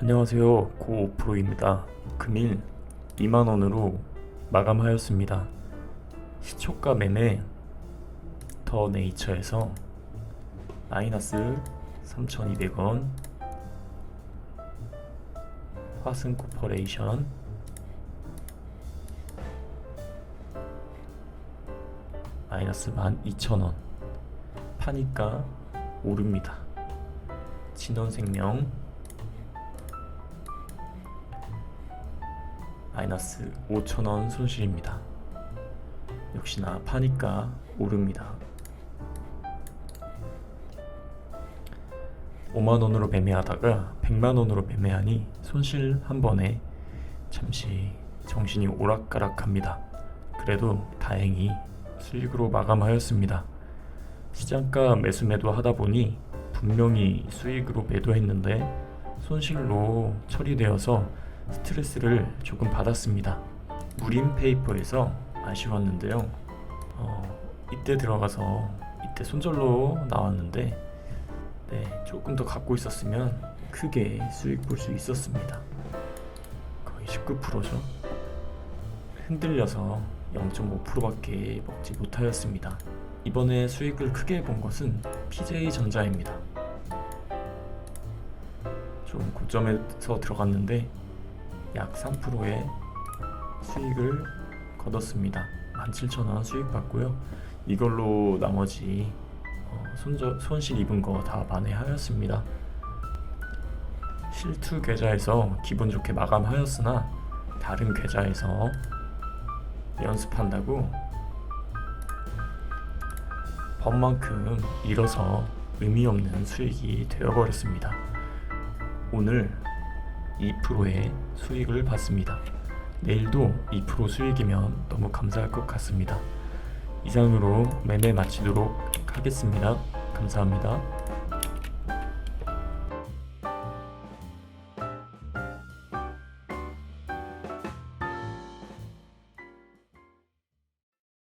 안녕하세요. 고오프로입니다. 금일 2만원으로 마감하였습니다. 시초가 매매 더 네이처에서 마이너스 3,200원 화승 코퍼레이션 마이너스 12,000원 파니까 오릅니다. 진원생명 마이너스 5천원 손실입니다. 역시나 파니까 오릅니다. 5만원으로 매매하다가 100만원으로 매매하니 손실 한 번에 잠시 정신이 오락가락합니다. 그래도 다행히 수익으로 마감하였습니다. 시장가 매수 매도 하다 보니 분명히 수익으로 매도했는데 손실로 처리되어서 스트레스를 조금 받았습니다. 무림 페이퍼에서 아쉬웠는데요. 어, 이때 들어가서 이때 손절로 나왔는데 네, 조금 더 갖고 있었으면 크게 수익 볼 수 있었습니다. 거의 19%죠. 흔들려서 0.5%밖에 먹지 못하였습니다. 이번에 수익을 크게 본 것은 PJ 전자입니다. 좀 고점에서 들어갔는데 약 3%의 수익을 거뒀습니다. 17,000원 수익 받고요. 이걸로 나머지 어, 손저, 손실 입은 거 다 만회하였습니다. 실투 계좌에서 기분 좋게 마감하였으나 다른 계좌에서 연습한다고 법만큼 잃어서 의미 없는 수익이 되어버렸습니다. 오늘 2%의 수익을 받습니다. 내일도 2% 수익이면 너무 감사할 것 같습니다. 이상으로 매매 마치도록 하겠습니다. 감사합니다.